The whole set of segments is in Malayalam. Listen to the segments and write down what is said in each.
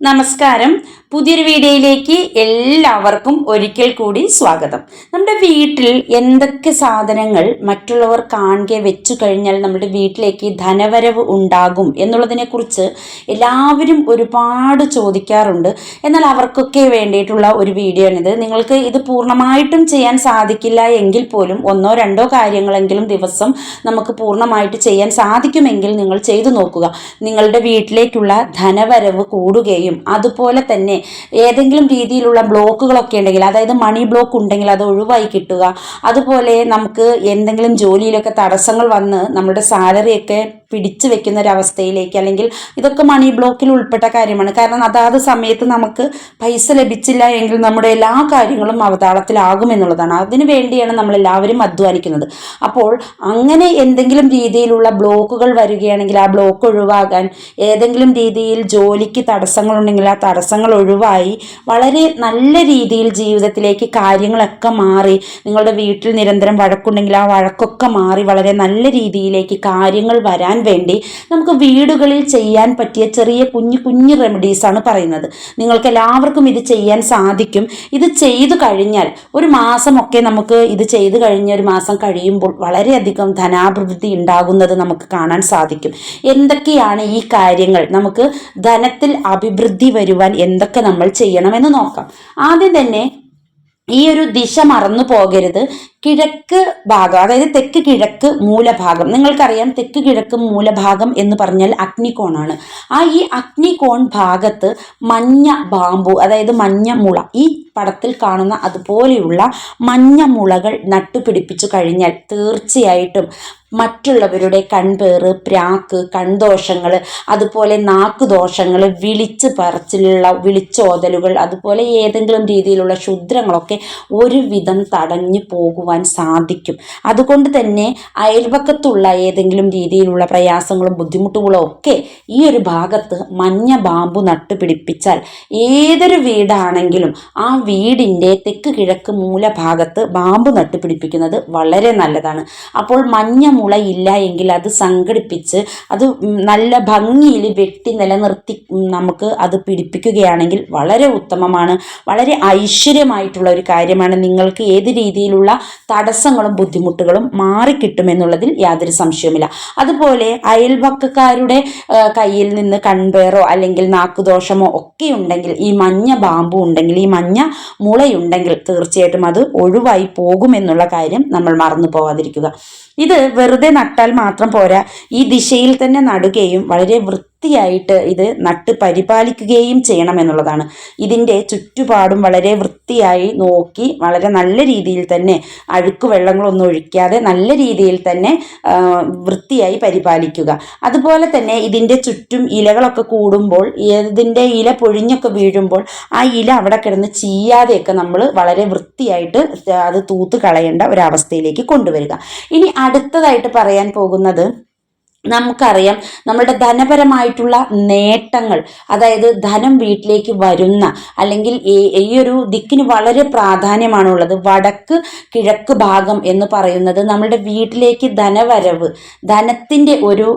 നമസ്കാരം. പുതിയൊരു വീഡിയോയിലേക്ക് എല്ലാവർക്കും ഒരിക്കൽ കൂടി സ്വാഗതം. നമ്മുടെ വീട്ടിൽ എന്തൊക്കെ സാധനങ്ങൾ മറ്റുള്ളവർ കാണുക വെച്ചു കഴിഞ്ഞാൽ നമ്മുടെ വീട്ടിലേക്ക് ധനവരവ് ഉണ്ടാകും എന്നുള്ളതിനെക്കുറിച്ച് എല്ലാവരും ഒരുപാട് ചോദിക്കാറുണ്ട്. എന്നാൽ അവർക്കൊക്കെ വേണ്ടിയിട്ടുള്ള ഒരു വീഡിയോ ആണിത് നിങ്ങൾക്ക് ഇത് പൂർണമായിട്ടും ചെയ്യാൻ സാധിക്കില്ല എങ്കിൽ പോലും ഒന്നോ രണ്ടോ കാര്യങ്ങളെങ്കിലും ദിവസം നമുക്ക് പൂർണമായിട്ട് ചെയ്യാൻ സാധിക്കുമെങ്കിൽ നിങ്ങൾ ചെയ്തു നോക്കുക. നിങ്ങളുടെ വീട്ടിലേക്കുള്ള ധനവരവ് കൂടുകയും അതുപോലെ തന്നെ ഏതെങ്കിലും രീതിയിലുള്ള ബ്ലോക്കുകളൊക്കെ ഉണ്ടെങ്കിൽ അതായത് മണി ബ്ലോക്ക് ഉണ്ടെങ്കിൽ അത് ഒഴിവായി കിട്ടുക. അതുപോലെ നമുക്ക് എന്തെങ്കിലും ജോലിയിലൊക്കെ തടസ്സങ്ങൾ വന്ന് നമ്മുടെ സാലറിയൊക്കെ പിടിച്ചു വെക്കുന്ന ഒരവസ്ഥയിലേക്ക് അല്ലെങ്കിൽ ഇതൊക്കെ മണി ബ്ലോക്കിൽ ഉൾപ്പെട്ട കാര്യമാണ്. കാരണം അതാത് സമയത്ത് നമുക്ക് പൈസ ലഭിച്ചില്ല എങ്കിൽ നമ്മുടെ എല്ലാ കാര്യങ്ങളും അവതാളത്തിലാകും എന്നുള്ളതാണ്. അതിനു വേണ്ടിയാണ് നമ്മൾ എല്ലാവരും അധ്വാനിക്കുന്നത്. അപ്പോൾ അങ്ങനെ എന്തെങ്കിലും രീതിയിലുള്ള ബ്ലോക്കുകൾ വരികയാണെങ്കിൽ ആ ബ്ലോക്ക് ഒഴിവാകാൻ ഏതെങ്കിലും രീതിയിൽ ജോലിക്ക് തടസ്സങ്ങളുണ്ടെങ്കിൽ ആ തടസ്സങ്ങൾ ഒഴിവായി വളരെ നല്ല രീതിയിൽ ജീവിതത്തിലേക്ക് കാര്യങ്ങളൊക്കെ മാറി. നിങ്ങളുടെ വീട്ടിൽ നിരന്തരം വഴക്കുണ്ടെങ്കിൽ ആ വഴക്കൊക്കെ മാറി വളരെ നല്ല രീതിയിലേക്ക് കാര്യങ്ങൾ വരാൻ വേണ്ടി നമുക്ക് വീടുകളിൽ ചെയ്യാൻ പറ്റിയ ചെറിയ കുഞ്ഞു കുഞ്ഞു റെമഡീസാണ് പറയുന്നത്. നിങ്ങൾക്ക് എല്ലാവർക്കും ഇത് ചെയ്യാൻ സാധിക്കും. ഇത് ചെയ്തു കഴിഞ്ഞാൽ ഒരു മാസമൊക്കെ നമുക്ക് ഇത് ചെയ്തു കഴിഞ്ഞ ഒരു മാസം കഴിയുമ്പോൾ വളരെയധികം ധനാഭിവൃദ്ധി ഉണ്ടാകുന്നത് നമുക്ക് കാണാൻ സാധിക്കും. എന്തൊക്കെയാണ് ഈ കാര്യങ്ങൾ? നമുക്ക് ധനത്തിൽ അഭിവൃദ്ധി വരുവാൻ എന്തൊക്കെ നമ്മൾ ചെയ്യണമെന്ന് നോക്കാം. ആദ്യം തന്നെ ഈ ഒരു ദിശ മറന്നു പോകരുത്. കിഴക്ക് ഭാഗം അതായത് തെക്ക് കിഴക്ക് മൂലഭാഗം. നിങ്ങൾക്കറിയാം തെക്ക് കിഴക്ക് മൂലഭാഗം എന്ന് പറഞ്ഞാൽ അഗ്നികോണാണ്. ആ ഈ അഗ്നികോൺ ഭാഗത്ത് മഞ്ഞ ബാമ്പു അതായത് മഞ്ഞ മുള ഈ പടത്തിൽ കാണുന്ന അതുപോലെയുള്ള മഞ്ഞ മുളകൾ നട്ടുപിടിപ്പിച്ചു കഴിഞ്ഞാൽ തീർച്ചയായിട്ടും മറ്റുള്ളവരുടെ കൺപേറ് പ്രാക്ക് കൺദോഷങ്ങൾ അതുപോലെ നാക്കുദോഷങ്ങൾ വിളിച്ച് പറച്ചിലുള്ള വിളിച്ചോതലുകൾ അതുപോലെ ഏതെങ്കിലും രീതിയിലുള്ള ക്ഷുദ്രങ്ങളൊക്കെ ഒരുവിധം തടഞ്ഞു പോകുവാൻ സാധിക്കും. അതുകൊണ്ട് തന്നെ അയൽപക്കത്തുള്ള ഏതെങ്കിലും രീതിയിലുള്ള പ്രയാസങ്ങളും ബുദ്ധിമുട്ടുകളും ഒക്കെ ഈ ഒരു ഭാഗത്ത് മഞ്ഞ ബാമ്പു നട്ടുപിടിപ്പിച്ചാൽ ഏതൊരു വീടാണെങ്കിലും ആ വീടിന്റെ തെക്ക് കിഴക്ക് മൂലഭാഗത്ത് ബാമ്പു നട്ടുപിടിപ്പിക്കുന്നത് വളരെ നല്ലതാണ്. അപ്പോൾ മഞ്ഞ മുളയില്ല എങ്കിൽ അത് സംഘടിപ്പിച്ച് അത് നല്ല ഭംഗിയിൽ വെട്ടി നിലനിർത്തി നമുക്ക് അത് പിടിപ്പിക്കുകയാണെങ്കിൽ വളരെ ഉത്തമമാണ്. വളരെ ഐശ്വര്യമായിട്ടുള്ള ഒരു കാര്യമാണ്. നിങ്ങൾക്ക് ഏത് രീതിയിലുള്ള തടസ്സങ്ങളും ബുദ്ധിമുട്ടുകളും മാറിക്കിട്ടുമെന്നുള്ളതിൽ യാതൊരു സംശയവുമില്ല. അതുപോലെ അയൽവക്കക്കാരുടെ കയ്യിൽ നിന്ന് കൺപേറോ അല്ലെങ്കിൽ നാക്കുദോഷമോ ഒക്കെ ഉണ്ടെങ്കിൽ ഈ മഞ്ഞ ബാമ്പു ഉണ്ടെങ്കിൽ ഈ മഞ്ഞ മുളയുണ്ടെങ്കിൽ തീർച്ചയായിട്ടും അത് ഒഴിവായി പോകുമെന്നുള്ള കാര്യം നമ്മൾ മറന്നു പോവാതിരിക്കുക. ഇത് വെറുതെ നട്ടാൽ മാത്രം പോരാ. ഈ ദിശയിൽ തന്നെ നടുകയും വളരെ വൃത്തിയായിട്ട് ഇത് നട്ട് പരിപാലിക്കുകയും ചെയ്യണം എന്നുള്ളതാണ്. ഇതിന്റെ ചുറ്റുപാടും വളരെ വൃത്തിയായി നോക്കി വളരെ നല്ല രീതിയിൽ തന്നെ അഴുക്ക് വെള്ളങ്ങളൊന്നും ഒഴിക്കാതെ നല്ല രീതിയിൽ തന്നെ വൃത്തിയായി പരിപാലിക്കുക. അതുപോലെ തന്നെ ഇതിന്റെ ചുറ്റും ഇലകളൊക്കെ കൂടുമ്പോൾ ഇതിന്റെ ഇല പൊഴിഞ്ഞൊക്കെ വീഴുമ്പോൾ ആ ഇല അവിടെ കിടന്ന് ചീയാതെയൊക്കെ നമ്മൾ വളരെ വൃത്തിയായിട്ട് അത് തൂത്ത് കളയേണ്ട ഒരവസ്ഥയിലേക്ക് കൊണ്ടുവരിക. ഇനി അടുത്തതായിട്ട് പറയാൻ പോകുന്നത് നമുക്കറിയാം നമ്മുടെ ധനപരമായിട്ടുള്ള നേട്ടങ്ങൾ അതായത് ധനം വീട്ടിലേക്ക് വരുന്ന അല്ലെങ്കിൽ ഈ ഒരു ദിക്കിന് വളരെ പ്രാധാന്യമാണുള്ളത്. വടക്ക് കിഴക്ക് ഭാഗം എന്ന് പറയുന്നത് നമ്മുടെ വീട്ടിലേക്ക് ധനവരവ് ധനത്തിന്റെ ഒരു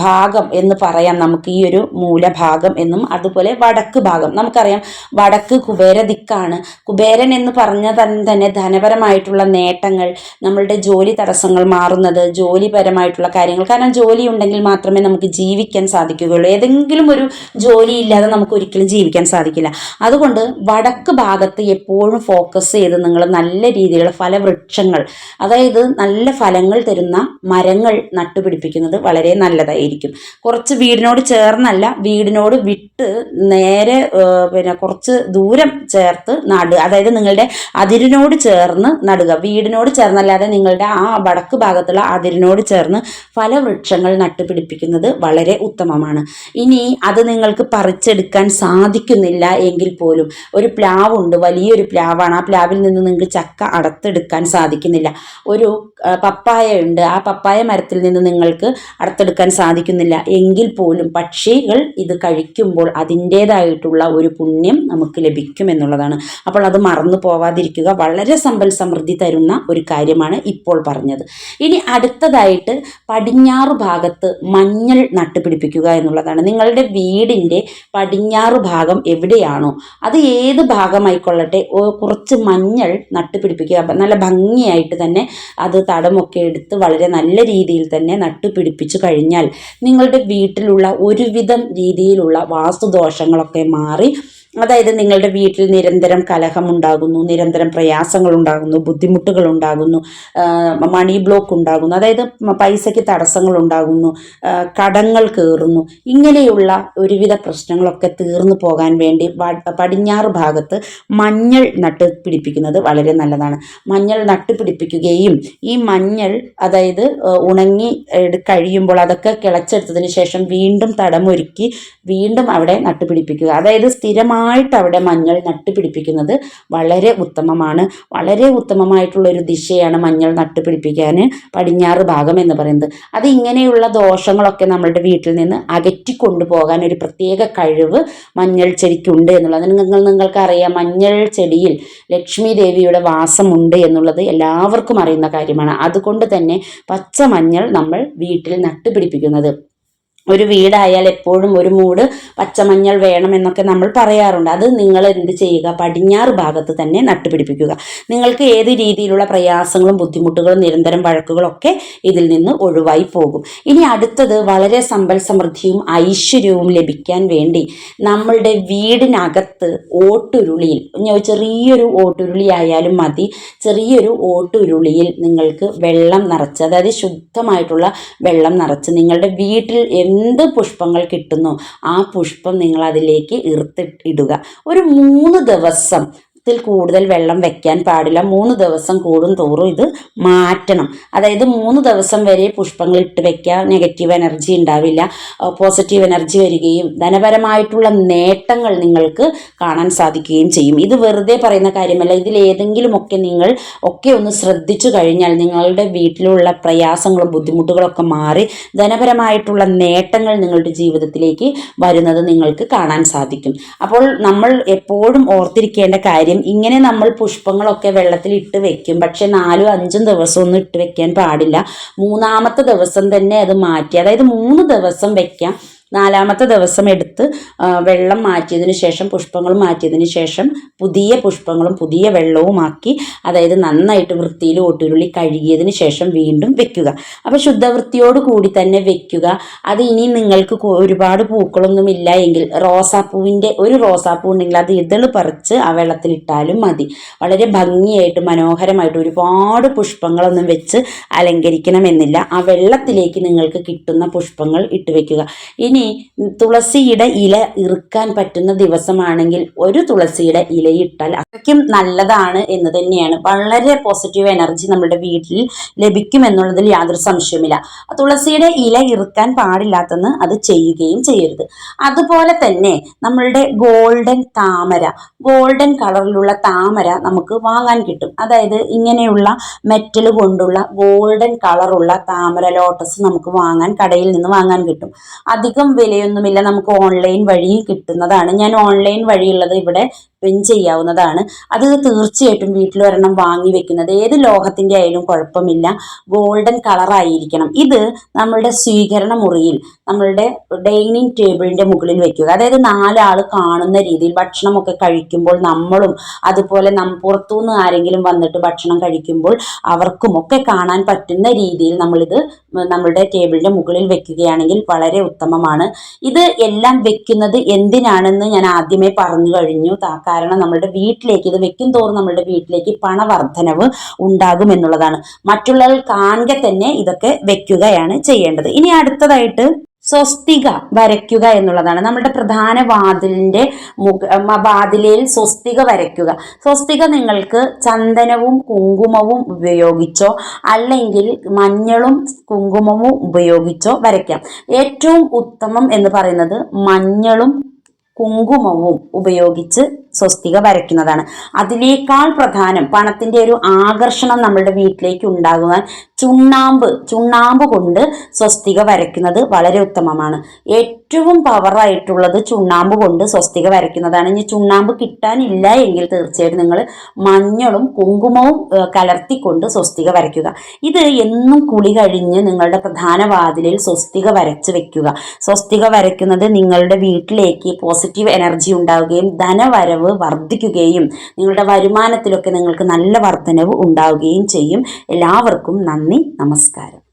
ഭാഗം എന്ന് പറയാം നമുക്ക് ഈ ഒരു മൂലഭാഗം എന്നും. അതുപോലെ വടക്ക് ഭാഗം. നമുക്കറിയാം വടക്ക് കുബേര ദിക്കാണ്. കുബേരൻ എന്ന് പറഞ്ഞ തന്നെ ധനപരമായിട്ടുള്ള നേട്ടങ്ങൾ നമ്മളുടെ ജോലി തടസ്സങ്ങൾ മാറുന്നത് ജോലിപരമായിട്ടുള്ള കാര്യങ്ങൾ. കാരണം ജോലി ഉണ്ടെങ്കിൽ മാത്രമേ നമുക്ക് ജീവിക്കാൻ സാധിക്കുകയുള്ളൂ. ഏതെങ്കിലും ഒരു ജോലി ഇല്ലാതെ നമുക്ക് ഒരിക്കലും ജീവിക്കാൻ സാധിക്കില്ല. അതുകൊണ്ട് വടക്ക് ഭാഗത്ത് എപ്പോഴും ഫോക്കസ് ചെയ്ത് നിങ്ങൾ നല്ല രീതിയിലുള്ള ഫലവൃക്ഷങ്ങൾ അതായത് നല്ല ഫലങ്ങൾ തരുന്ന മരങ്ങൾ നട്ടുപിടിപ്പിക്കുന്നത് വളരെ നല്ലതായിരിക്കും. കുറച്ച് വീടിനോട് ചേർന്നല്ല വീടിനോട് വിട്ട് നേരെ പിന്നെ കുറച്ച് ദൂരം ചേർത്ത് നടുക. അതായത് നിങ്ങളുടെ അതിരിനോട് ചേർന്ന് നടുക. വീടിനോട് ചേർന്നല്ലാതെ നിങ്ങളുടെ ആ വടക്ക് ഭാഗത്തുള്ള അതിരിനോട് ചേർന്ന് ഫലവൃക്ഷങ്ങൾ നട്ടുപിടിപ്പിക്കുന്നത് വളരെ ഉത്തമമാണ്. ഇനി അത് നിങ്ങൾക്ക് പറിച്ചെടുക്കാൻ സാധിക്കുന്നില്ല എങ്കിൽ പോലും ഒരു പ്ലാവുണ്ട് വലിയൊരു പ്ലാവാണ്. ആ പ്ലാവിൽ നിന്ന് നിങ്ങൾക്ക് ചക്ക അടത്തെടുക്കാൻ സാധിക്കുന്നില്ല. ഒരു പപ്പായ ഉണ്ട്. ആ പപ്പായ മരത്തിൽ നിന്ന് നിങ്ങൾക്ക് അടുത്തെടുക്കാൻ സാധിക്കുന്നില്ല. എങ്കിൽ പോലും പക്ഷികൾ ഇത് കഴിക്കുമ്പോൾ അതിന്റേതായിട്ടുള്ള ഒരു പുണ്യം നമുക്ക് ലഭിക്കും എന്നുള്ളതാണ്. അപ്പോൾ അത് മറന്നു പോവാതിരിക്കുക വളരെ സമ്പൽ സമൃദ്ധി തരുന്ന ഒരു കാര്യമാണ് ഇപ്പോൾ പറഞ്ഞത്. ഇനി അടുത്തതായിട്ട് പടിഞ്ഞാറ് ഭാഗത്ത് മഞ്ഞൾ നട്ടുപിടിപ്പിക്കുക എന്നുള്ളതാണ്. നിങ്ങളുടെ വീടിന്റെ പടിഞ്ഞാറ് ഭാഗം എവിടെയാണോ അത് ഏത് ഭാഗമായിക്കൊള്ളട്ടെ കുറച്ച് മഞ്ഞൾ നട്ടുപിടിപ്പിക്കുക. നല്ല ഭംഗിയായിട്ട് തന്നെ അത് തടമൊക്കെ എടുത്ത് വളരെ നല്ല രീതിയിൽ തന്നെ നട്ടുപിടിപ്പിച്ച് കഴിഞ്ഞാൽ നിങ്ങളുടെ വീട്ടിലുള്ള ഒരുവിധം രീതിയിലുള്ള വാസ്തുദോഷങ്ങളൊക്കെ മാറി അതായത് നിങ്ങളുടെ വീട്ടിൽ നിരന്തരം കലഹമുണ്ടാകുന്നു നിരന്തരം പ്രയാസങ്ങൾ ഉണ്ടാകുന്നു ബുദ്ധിമുട്ടുകൾ ഉണ്ടാകുന്നു മണി ബ്ലോക്ക് ഉണ്ടാകുന്നു അതായത് പൈസയ്ക്ക് തടസ്സങ്ങൾ ഉണ്ടാകുന്നു കടങ്ങൾ കയറുന്നു ഇങ്ങനെയുള്ള ഒരുവിധ പ്രശ്നങ്ങളൊക്കെ തീർന്നു പോകാൻ വേണ്ടി പടിഞ്ഞാറ് ഭാഗത്ത് മഞ്ഞൾ നട്ട് പിടിപ്പിക്കുന്നത് വളരെ നല്ലതാണ്. മഞ്ഞൾ നട്ട് പിടിപ്പിക്കുകയും ഈ മഞ്ഞൾ അതായത് ഉണങ്ങി കഴിയുമ്പോൾ അതൊക്കെ കിളച്ചെടുത്തതിന് ശേഷം വീണ്ടും തടമൊരുക്കി വീണ്ടും അവിടെ നട്ടുപിടിപ്പിക്കുക. അതായത് സ്ഥിരമായിട്ട് അവിടെ മഞ്ഞൾ നട്ടുപിടിപ്പിക്കുന്നത് വളരെ ഉത്തമമാണ്. വളരെ ഉത്തമമായിട്ടുള്ള ഒരു ദിശയാണ് മഞ്ഞൾ നട്ടുപിടിപ്പിക്കാൻ പടിഞ്ഞാറ് ഭാഗം എന്ന് പറയുന്നത്. അത് ഇങ്ങനെയുള്ള ദോഷങ്ങളൊക്കെ നമ്മളുടെ വീട്ടിൽ നിന്ന് അകറ്റി കൊണ്ടുപോകാൻ ഒരു പ്രത്യേക കഴിവ് മഞ്ഞൾ ചെടിക്കുണ്ട് എന്നുള്ളത്. നിങ്ങൾ നിങ്ങൾക്കറിയാം മഞ്ഞൾ ചെടിയിൽ ലക്ഷ്മി ദേവിയുടെ വാസമുണ്ട് എന്നുള്ളത് എല്ലാവർക്കും അറിയുന്ന കാര്യമാണ്. അതുകൊണ്ട് തന്നെ പച്ച മഞ്ഞൾ നമ്മൾ വീട്ടിൽ നട്ടുപിടിപ്പിക്കുന്നത്. ഒരു വീടായാൽ എപ്പോഴും ഒരു മൂട് പച്ചമഞ്ഞൾ വേണം എന്നൊക്കെ നമ്മൾ പറയാറുണ്ട്. അത് നിങ്ങൾ എന്ത് ചെയ്യുക? പടിഞ്ഞാറ് ഭാഗത്ത് തന്നെ നട്ടുപിടിപ്പിക്കുക. നിങ്ങൾക്ക് ഏത് രീതിയിലുള്ള പ്രയാസങ്ങളും ബുദ്ധിമുട്ടുകളും നിരന്തരം വഴക്കുകളൊക്കെ ഇതിൽ നിന്ന് ഒഴിവായി പോകും. ഇനി അടുത്തത് വളരെ സമ്പൽ സമൃദ്ധിയും ഐശ്വര്യവും ലഭിക്കാൻ വേണ്ടി നമ്മളുടെ വീടിനകത്ത് ഓട്ടുരുളിയിൽ ചെറിയൊരു ഓട്ടുരുളി ആയാലും മതി. ചെറിയൊരു ഓട്ടുരുളിയിൽ നിങ്ങൾക്ക് വെള്ളം നിറച്ച് അതായത് ശുദ്ധമായിട്ടുള്ള വെള്ളം നിറച്ച് നിങ്ങളുടെ വീട്ടിൽ എന്ത് പുഷ്പങ്ങൾ കിട്ടുന്നു ആ പുഷ്പം നിങ്ങൾ അതിലേക്ക് ഇർത്തിടുക ഒരു മൂന്ന് ദിവസം ത്തിൽ കൂടുതൽ വെള്ളം വെക്കാൻ പാടില്ല. മൂന്ന് ദിവസം കൂടും തോറും ഇത് മാറ്റണം. അതായത് മൂന്ന് ദിവസം വരെ പുഷ്പങ്ങൾ ഇട്ട് വെക്കുക നെഗറ്റീവ് എനർജി ഉണ്ടാവില്ല. പോസിറ്റീവ് എനർജി വരികയും ധനപരമായിട്ടുള്ള നേട്ടങ്ങൾ നിങ്ങൾക്ക് കാണാൻ സാധിക്കുകയും ചെയ്യും. ഇത് വെറുതെ പറയുന്ന കാര്യമല്ല. ഇതിൽ ഏതെങ്കിലുമൊക്കെ നിങ്ങൾ ഒക്കെ ഒന്ന് ശ്രദ്ധിച്ചു കഴിഞ്ഞാൽ നിങ്ങളുടെ വീട്ടിലുള്ള പ്രയാസങ്ങളും ബുദ്ധിമുട്ടുകളൊക്കെ മാറി ധനപരമായിട്ടുള്ള നേട്ടങ്ങൾ നിങ്ങളുടെ ജീവിതത്തിലേക്ക് വരുന്നത് നിങ്ങൾക്ക് കാണാൻ സാധിക്കും. അപ്പോൾ നമ്മൾ എപ്പോഴും ഓർത്തിരിക്കേണ്ട കാര്യം ഇങ്ങനെ നമ്മൾ പുഷ്പങ്ങളൊക്കെ വെള്ളത്തിൽ ഇട്ട് വെക്കും. പക്ഷെ നാലും അഞ്ചും ദിവസം ഒന്നും ഇട്ട് വെക്കാൻ പാടില്ല. മൂന്നാമത്തെ ദിവസം തന്നെ അത് മാറ്റി അതായത് മൂന്ന് ദിവസം വെക്കാം. നാലാമത്തെ ദിവസം എടുത്ത് വെള്ളം മാറ്റിയതിന് ശേഷം പുഷ്പങ്ങൾ മാറ്റിയതിന് ശേഷം പുതിയ പുഷ്പങ്ങളും പുതിയ വെള്ളവുമാക്കി അതായത് നന്നായിട്ട് വൃത്തിയിൽ ഓട്ടുരുളി കഴുകിയതിന് ശേഷം വീണ്ടും വെക്കുക. അപ്പോൾ ശുദ്ധവൃത്തിയോട് കൂടി തന്നെ വെക്കുക. അത് ഇനി നിങ്ങൾക്ക് ഒരുപാട് പൂക്കളൊന്നും ഇല്ല എങ്കിൽ റോസാപ്പൂവിന്റെ ഒരു റോസാപ്പൂ ഉണ്ടെങ്കിൽ അത് ഇതൾ പറിച്ച് ആ വെള്ളത്തിലിട്ടാലും മതി. വളരെ ഭംഗിയായിട്ട് മനോഹരമായിട്ട് ഒരുപാട് പുഷ്പങ്ങളൊന്നും വെച്ച് അലങ്കരിക്കണമെന്നില്ല. ആ വെള്ളത്തിലേക്ക് നിങ്ങൾക്ക് കിട്ടുന്ന പുഷ്പങ്ങൾ ഇട്ട് വെക്കുക. ഇനി തുളസിയുടെ ഇല ഇറുക്കാൻ പറ്റുന്ന ദിവസമാണെങ്കിൽ ഒരു തുളസിയുടെ ഇലയിട്ടാൽ അത്രയ്ക്കും നല്ലതാണ് എന്ന് തന്നെയാണ്. വളരെ പോസിറ്റീവ് എനർജി നമ്മുടെ വീട്ടിൽ ലഭിക്കും എന്നുള്ളതിൽ യാതൊരു സംശയമില്ല തുളസിയുടെ ഇല ഇറുക്കാൻ പാടില്ലാത്തെന്ന് അത് ചെയ്യുകയും ചെയ്യരുത്. അതുപോലെ തന്നെ നമ്മളുടെ ഗോൾഡൻ താമര ഗോൾഡൻ കളറിലുള്ള താമര നമുക്ക് വാങ്ങാൻ കിട്ടും. അതായത് ഇങ്ങനെയുള്ള മെറ്റൽ കൊണ്ടുള്ള ഗോൾഡൻ കളറുള്ള താമര ലോട്ടസ് നമുക്ക് വാങ്ങാൻ കടയിൽ നിന്ന് വാങ്ങാൻ കിട്ടും. അധികം വിലയൊന്നുമില്ല നമുക്ക് ഓൺലൈൻ വഴി കിട്ടുന്നതാണ്. ഞാൻ ഓൺലൈൻ വഴിയുള്ളത് ഇവിടെ പിൻ ചെയ്യാവുന്നതാണ്. അത് തീർച്ചയായിട്ടും വീട്ടിൽ ഒരെണ്ണം വാങ്ങി വെക്കുന്നത്. ഏത് ലോഹത്തിന്റെ ആയാലും കുഴപ്പമില്ല. ഗോൾഡൻ കളറായിരിക്കണം ഇത് നമ്മളുടെ സ്വീകരണ മുറിയിൽ നമ്മളുടെ ഡൈനിങ് ടേബിളിന്റെ മുകളിൽ വെക്കുക. അതായത് നാലാൾ കാണുന്ന രീതിയിൽ ഭക്ഷണമൊക്കെ കഴിക്കുമ്പോൾ നമ്മളും അതുപോലെ നം പുറത്തുനിന്ന് ആരെങ്കിലും വന്നിട്ട് ഭക്ഷണം കഴിക്കുമ്പോൾ അവർക്കും ഒക്കെ കാണാൻ പറ്റുന്ന രീതിയിൽ നമ്മളിത് നമ്മളുടെ ടേബിളിന്റെ മുകളിൽ വെക്കുകയാണെങ്കിൽ വളരെ ഉത്തമമാണ്. ഇത് എല്ലാം വെക്കുന്നത് എന്തിനാണെന്ന് ഞാൻ ആദ്യമേ പറഞ്ഞു കഴിഞ്ഞു. താ- കാരണം നമ്മളുടെ വീട്ടിലേക്ക് ഇത് വെക്കും തോറും നമ്മളുടെ വീട്ടിലേക്ക് പണവർദ്ധനവ് ഉണ്ടാകും എന്നുള്ളതാണ്. മറ്റുള്ളവർ കാണുക തന്നെ ഇതൊക്കെ വെക്കുകയാണ് ചെയ്യേണ്ടത്. ഇനി അടുത്തതായിട്ട് സ്വസ്തിക വരയ്ക്കുക എന്നുള്ളതാണ്. നമ്മുടെ പ്രധാന വാതിലിന്റെ മുഖ വാതിലയിൽ സ്വസ്തിക വരയ്ക്കുക. സ്വസ്തിക നിങ്ങൾക്ക് ചന്ദനവും കുങ്കുമവും ഉപയോഗിച്ചോ അല്ലെങ്കിൽ മഞ്ഞളും കുങ്കുമവും ഉപയോഗിച്ചോ വരയ്ക്കാം. ഏറ്റവും ഉത്തമം എന്ന് പറയുന്നത് മഞ്ഞളും കുങ്കുമവും ഉപയോഗിച്ച് സ്വസ്തിക വരയ്ക്കുന്നതാണ്. അതിനേക്കാൾ പ്രധാനം പണത്തിന്റെ ഒരു ആകർഷണം നമ്മളുടെ വീട്ടിലേക്ക് ഉണ്ടാകുവാൻ ചുണ്ണാമ്പ് ചുണ്ണാമ്പ് കൊണ്ട് സ്വസ്തിക വരയ്ക്കുന്നത് വളരെ ഉത്തമമാണ്. ഏറ്റവും പവറായിട്ടുള്ളത് ചുണ്ണാമ്പ് കൊണ്ട് സ്വസ്തിക വരയ്ക്കുന്നതാണ്. ഇനി ചുണ്ണാമ്പ് കിട്ടാനില്ല എങ്കിൽ തീർച്ചയായിട്ടും നിങ്ങൾ മഞ്ഞളും കുങ്കുമവും കലർത്തിക്കൊണ്ട് സ്വസ്തിക വരയ്ക്കുക. ഇത് എന്നും കുളി കഴിഞ്ഞ് നിങ്ങളുടെ പ്രധാന വാതിലിൽ സ്വസ്തിക വരച്ച് വെക്കുക. സ്വസ്തിക വരയ്ക്കുന്നത് നിങ്ങളുടെ വീട്ടിലേക്ക് പോസിറ്റീവ് എനർജി ഉണ്ടാവുകയും ധനവരവ് വർദ്ധിക്കുകയും നിങ്ങളുടെ വരുമാനത്തിലൊക്കെ നിങ്ങൾക്ക് നല്ല വർധനവ് ഉണ്ടാവുകയും ചെയ്യും. എല്ലാവർക്കും നന്ദി നമസ്കാരം.